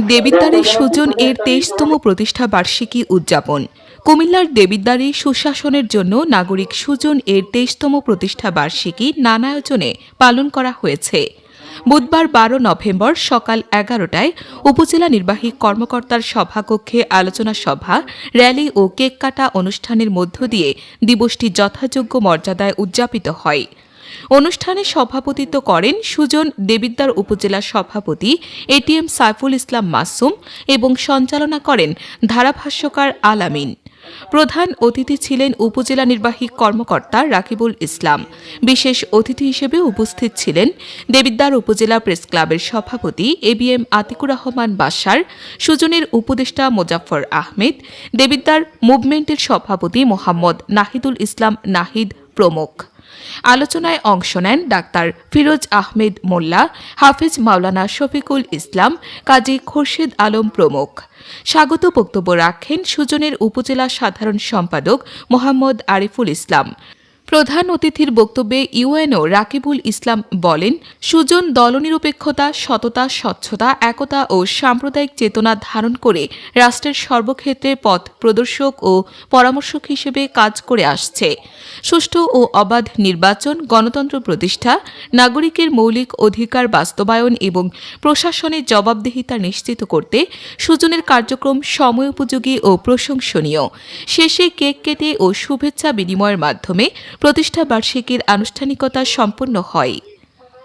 দেবিদ্বারে সুজন এর তেইশতম প্রতিষ্ঠা বার্ষিকী উদযাপন। কুমিল্লার দেবিদ্বারে সুশাসনের জন্য নাগরিক সুজন এর তেইশতম প্রতিষ্ঠা বার্ষিকী নানা আয়োজনে পালন করা হয়েছে। বুধবার বারো নভেম্বর সকাল এগারোটায় উপজেলা নির্বাহী কর্মকর্তার সভাকক্ষে আলোচনা সভা, র্যালি ও কেক কাটা অনুষ্ঠানের মধ্য দিয়ে দিবসটি যথাযোগ্য মর্যাদায় উদযাপিত হয়। অনুষ্ঠানে সভাপতিত্ব করেন সুজন দেবিদ্বার উপজেলা সভাপতি এটিএম সাইফুল ইসলাম মাসুম এবং সঞ্চালনা করেন ধারাভাষ্যকার আলামিন। প্রধান অতিথি ছিলেন উপজেলা নির্বাহী কর্মকর্তা রাকিবুল ইসলাম। বিশেষ অতিথি হিসেবে উপস্থিত ছিলেন দেবিদ্বার উপজেলা প্রেস ক্লাবের সভাপতি A B M Atiqur Rahman Basar, সুজনের উপদেষ্টা মোজাফফর আহমেদ, দেবিদ্বার মুভমেন্টের সভাপতি মোহাম্মদ নাহিদুল ইসলাম নাহিদ প্রমুখ। আলোচনায় অংশ নেন ডাক্তার ফিরোজ আহমেদ মোল্লা, হাফিজ মাওলানা শফিকুল ইসলাম, কাজী খোরশেদ আলম প্রমুখ। স্বাগত বক্তব্য রাখেন সুজনের উপজেলা সাধারণ সম্পাদক মোহাম্মদ আরিফুল ইসলাম। প্রধান অতিথির বক্তব্যে ইউএনও রাকিবুল ইসলাম বলেন, সুজন দলনিরপেক্ষতা, সততা, স্বচ্ছতা, একতা ও সাম্প্রদায়িক চেতনা ধারণ করে রাষ্ট্রের সর্বক্ষেত্রে পথ প্রদর্শক ও পরামর্শক হিসেবে কাজ করে আসছে। সুষ্ঠু ও অবাধ নির্বাচন, গণতন্ত্র প্রতিষ্ঠা, নাগরিকের মৌলিক অধিকার বাস্তবায়ন এবং প্রশাসনের জবাবদিহিতা নিশ্চিত করতে সুজনের কার্যক্রম সময়োপযোগী ও প্রশংসনীয়। শেষে কেক কেটে ও শুভেচ্ছা বিনিময়ের মাধ্যমে প্রতিষ্ঠা বার্ষিকীর আনুষ্ঠানিকতা সম্পন্ন হয়।